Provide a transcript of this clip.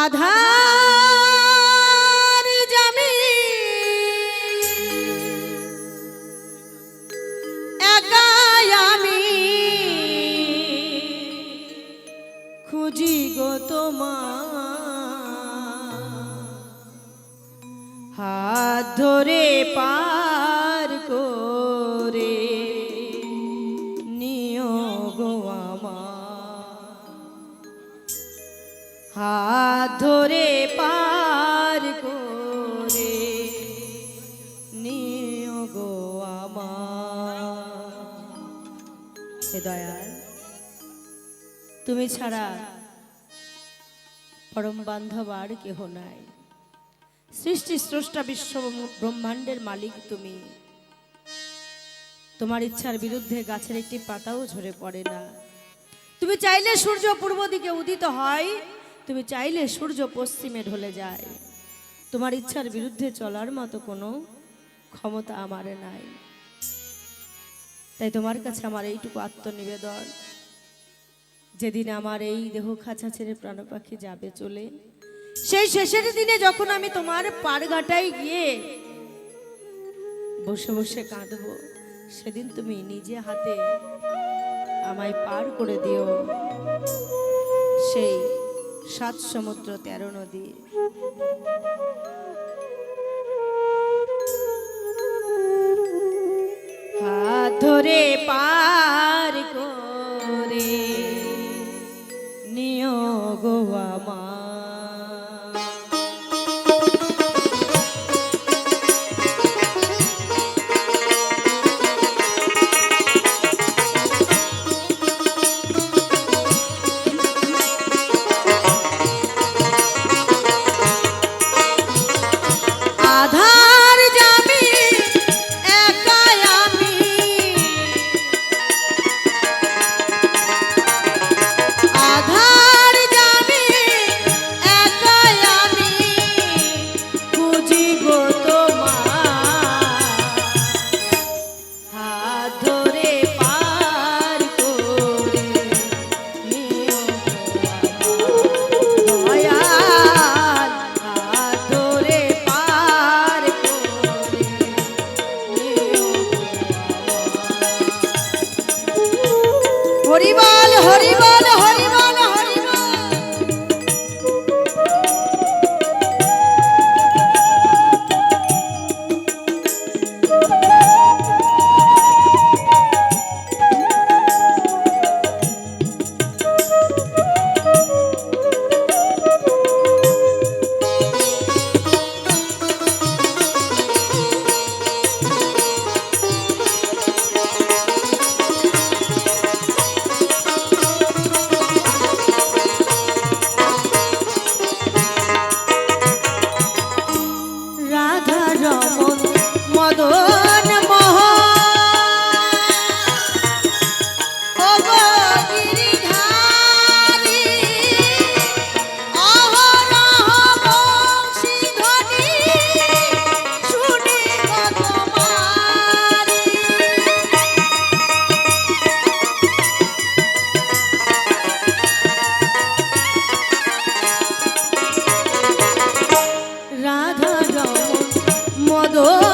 রাধা ধরে পার করে নিও গো আমার। হে দয়াল, তুমি ছাড়া পরম বান্ধব আর কেহ নাই। সৃষ্টি স্রষ্টা বিশ্ব ব্রহ্মাণ্ডের মালিক তুমি। তোমার ইচ্ছার বিরুদ্ধে গাছের একটি পাতাও ঝরে পড়ে না। তুমি চাইলে সূর্য পূর্ব দিকে উদিত হয় তুমি চাইলে সূর্য পশ্চিমে ঢলে যায়। তোমার ইচ্ছার বিরুদ্ধে চলার মতো কোনো ক্ষমতা আমার নাই। তাই তোমার কাছে আমার এইটুকু আত্মনিবেদন। যেদিন আমার এই দেহ খাঁচা ছেড়ে প্রাণ পাখি যাবে চলে, সেই শেষের দিনে যখন আমি তোমার পারঘাটায় গিয়ে বসে বসে কাঁদব, সেদিন তুমি নিজে হাতে আমায় পার করে দিও। সেই সাত সমুদ্র তেরো নদী। হাত ধরে পার গো todo.